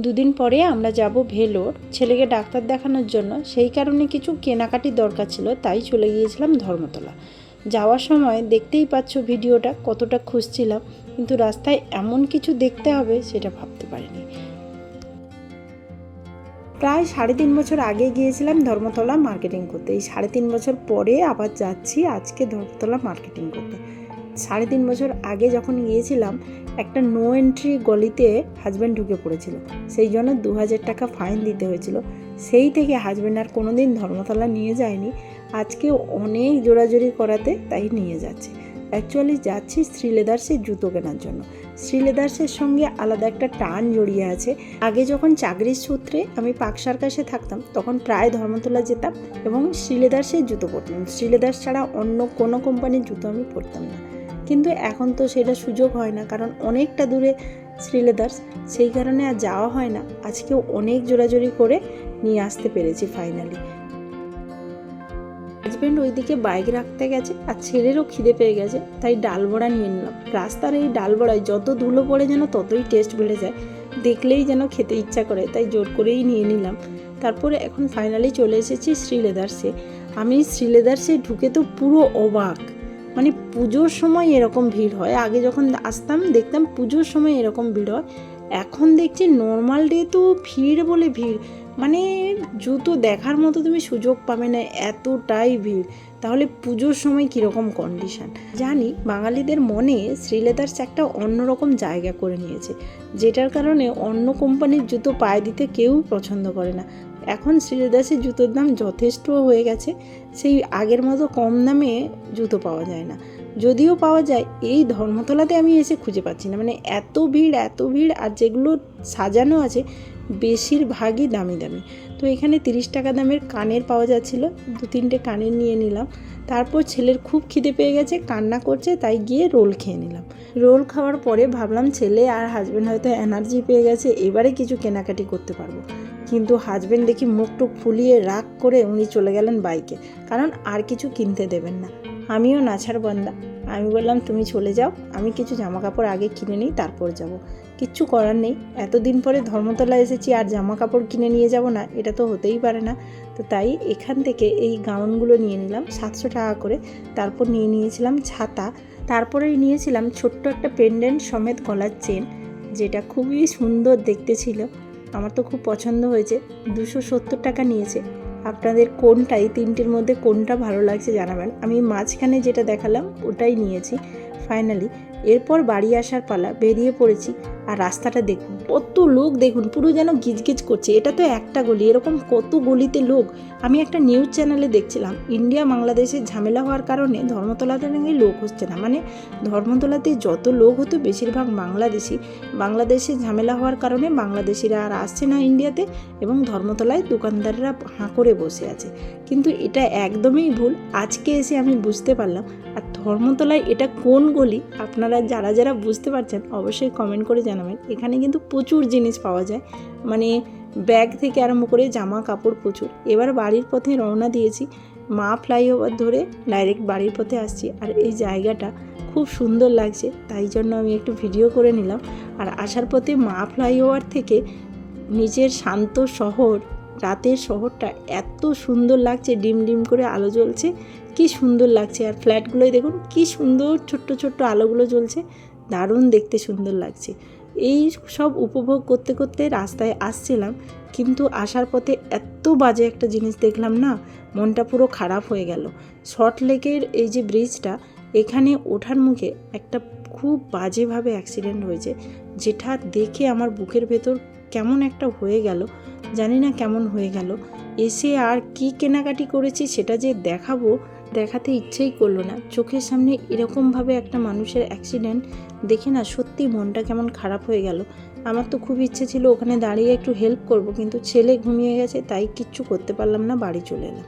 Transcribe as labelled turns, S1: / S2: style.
S1: দুদিন পরে আমরা যাব ভেলোর। ছেলেকে ডাক্তার দেখানোর জন্য। সেই কারণে কিছু কেনাকাটির দরকার ছিল, তাই চলে গিয়েছিলাম ধর্মতলা। যাওয়ার সময় দেখতেই পাচ্ছ ভিডিওটা, কতটা খুঁজছিলাম। কিন্তু রাস্তায় এমন কিছু দেখতে হবে, সেটা ভাবতে পারিনি। প্রায় সাড়ে তিন বছর আগে গিয়েছিলাম ধর্মতলা মার্কেটিং করতে। এই সাড়ে তিন বছর পরে আবার যাচ্ছি আজকে ধর্মতলা মার্কেটিং করতে। সাড়ে তিন বছর আগে যখন গিয়েছিলাম, একটা নো এন্ট্রি গলিতে হাজব্যান্ড ঢুকে পড়েছিল। সেই জন্য দু হাজার টাকা ফাইন দিতে হয়েছিল। সেই থেকে হাজব্যান্ড আর কোনো দিন ধর্মতলা নিয়ে যায়নি। আজকে অনেক জোরাজোরি করাতে তাই নিয়ে যাচ্ছে। অ্যাকচুয়ালি যাচ্ছি শ্রীলেদার্সের জুতো কেনার জন্য। শ্রীলেদার্সের সঙ্গে আলাদা একটা টান জড়িয়ে আছে। আগে যখন চাকরির সূত্রে আমি পাক সার্কাসে থাকতাম, তখন প্রায় ধর্মতলা যেতাম এবং শ্রীলেদার্সের জুতো পরতাম। শ্রীলেদার্স ছাড়া অন্য কোনো কোম্পানির জুতো আমি পরতাম না। কিন্তু এখন তো সেটা সুযোগ হয় না, কারণ অনেকটা দূরে শ্রীলেদার্স, সেই কারণে আর যাওয়া হয় না। আজকেও অনেক জোরাজোরি করে নিয়ে আসতে পেরেছি ফাইনালি হাজব্যান্ড ওইদিকে বাইক রাখতে গেছে আর ছেলেরও খিদে পেয়ে গেছে, তাই ডালবড়া নিয়ে নিলাম। রাস্তার এই ডালবড়ায় যত ধুলো পড়ে যেন ততই টেস্ট বেড়ে যায়, দেখলেই যেন খেতে ইচ্ছা করে, তাই জোর করেই নিয়ে নিলাম। তারপরে এখন ফাইনালি চলে এসেছি শ্রীলেদার্সে। আমি শ্রীলেদার্সে ঢুকে তো পুরো অবাক। মানে পুজোর সময় এরকম ভিড় হয়। আগে যখন আসতাম, দেখতাম পুজোর সময় এরকম ভিড় হয়। এখন দেখছি নর্মাল ডে তো ভিড় বলে ভিড়। মানে জুতো দেখার মতো তুমি সুযোগ পাবে না, এতটাই ভিড়। তাহলে পুজোর সময় কীরকম কন্ডিশান জানি বাঙালিদের মনে শ্রীলেদার্স একটা অন্যরকম জায়গা করে নিয়েছে, যেটার কারণে অন্য কোম্পানির জুতো পায়ে দিতে কেউ পছন্দ করে না। এখন শ্রীলেদার্সের জুতোর দাম যথেষ্ট হয়ে গেছে, সেই আগের মতো কম দামে জুতো পাওয়া যায় না। যদিও পাওয়া যায়, এই ধর্মতলাতে আমি এসে খুঁজে পাচ্ছি না। মানে এত ভিড় এত ভিড়, আর যেগুলো সাজানো আছে, বেশিরভাগই দামি দামি। তো এখানে তিরিশ টাকা দামের কানের পাওয়া যাচ্ছিল, দু তিনটে কানের নিয়ে নিলাম। তারপর ছেলের খুব খিদে পেয়ে গেছে, কান্না করছে, তাই গিয়ে রোল খেয়ে নিলাম। রোল খাওয়ার পরে ভাবলাম ছেলে আর হাজব্যান্ড হয়তো এনার্জি পেয়ে গেছে, এবারে কিছু কেনাকাটি করতে পারব। কিন্তু হাজব্যান্ড দেখি মুখ টুক ফুলিয়ে রাগ করে উনি চলে গেলেন বাইকে কারণ আর কিছু কিনতে দেবেন না। আমিও নাছার বন্দা। আমি বললাম, তুমি চলে যাও। আমি কিছু জামা কাপড় আগে কিনে নিই, তারপর যাব। কিচ্ছু করার নেই। এতদিন পরে ধর্মতলা এসেছি, আর জামা কাপড় কিনে নিয়ে যাব না, এটা তো হতেই পারে না। তো তাই এখান থেকে এই গাউনগুলো নিয়ে নিলাম, সাতশো টাকা করে। তারপর নিয়ে নিয়েছিলাম ছাতা। তারপরে নিয়েছিলাম ছোট্ট একটা পেন্ডেন্ট সমেত গলার চেন, যেটা খুবই সুন্দর দেখতে ছিল। আমার তো খুব পছন্দ হয়েছে। দুশো সত্তর টাকা নিয়েছে। আপনাদের কোনটাই তিনটির মধ্যে কোনটা ভালো লাগছে জানাবেন। আমি মাঝখানে যেটা দেখালাম ওটাই নিয়েছি। ফাইনালি এরপর বাড়ি আসার পালা, বেরিয়ে পড়েছি। আর রাস্তাটা দেখুন, কত লোক দেখুন, পুরো যেন গিজগিজ করছে। এটা তো একটা গলি, এরকম কত গলিতে লোক। আমি একটা নিউজ চ্যানেলে দেখছিলাম, ইন্ডিয়া বাংলাদেশের ঝামেলা হওয়ার কারণে ধর্মতলাতে নাকি লোক হচ্ছে না। মানে ধর্মতলাতে যত লোক হতো, বেশিরভাগ বাংলাদেশি। বাংলাদেশে ঝামেলা হওয়ার কারণে বাংলাদেশিরা আর আসছে না ইন্ডিয়াতে এবং ধর্মতলায় দোকানদাররা হাঁ করে বসে আছে। কিন্তু এটা একদমই ভুল। আজকে এসে আমি বুঝতে পারলাম, আর ধর্মতলায় এটা কোন গলি? আপনারা যারা যারা বুঝতে পারছেন, অবশ্যই কমেন্ট করে জানাবেন। এখানে কিন্তু প্রচুর জিনিস পাওয়া যায়। মানে ব্যাগ থেকে আরম্ভ করে জামা কাপড় প্রচুর। এবার বাড়ির পথে রওনা দিয়েছি। মা ফ্লাইওভার ধরে ডাইরেক্ট বাড়ির পথে আসছি। আর এই জায়গাটা খুব সুন্দর লাগছে। তাই জন্য আমি একটু ভিডিও করে নিলাম। আর আসার পথে মা ফ্লাইওভার থেকে নিজের শান্ত শহর রাতের শহরটা এত সুন্দর লাগছে, ডিম ডিম করে আলো জ্বলছে, কি সুন্দর লাগছে। আর ফ্ল্যাটগুলোই দেখুন, কি সুন্দর ছোট্ট ছোট্ট আলোগুলো জ্বলছে, দারুণ দেখতে সুন্দর লাগছে। এই সব উপভোগ করতে করতে রাস্তায় আসছিলাম, কিন্তু আসার পথে এত বাজে একটা জিনিস দেখলাম না, মনটা পুরো খারাপ হয়ে গেল। শর্ট লেকের এই যে ব্রিজটা এখানে ওঠার মুখে একটা খুব বাজেভাবে অ্যাক্সিডেন্ট হয়েছে, যেটা দেখে আমার বুকের ভেতর কেমন একটা হয়ে গেল, জানি না কেমন হয়ে গেল। এসে আর কি কেনাকাটি করেছি সেটা যে দেখাবো, দেখাতে ইচ্ছেই করল না। চোখের সামনে এরকমভাবে একটা মানুষের অ্যাক্সিডেন্ট দেখে না সত্যি মনটা কেমন খারাপ হয়ে গেল। আমার তো খুব ইচ্ছে ছিল ওখানে দাঁড়িয়ে একটু হেল্প করব, কিন্তু ছেলে ঘুমিয়ে গেছে, তাই কিচ্ছু করতে পারলাম না, বাড়ি চলে এলাম।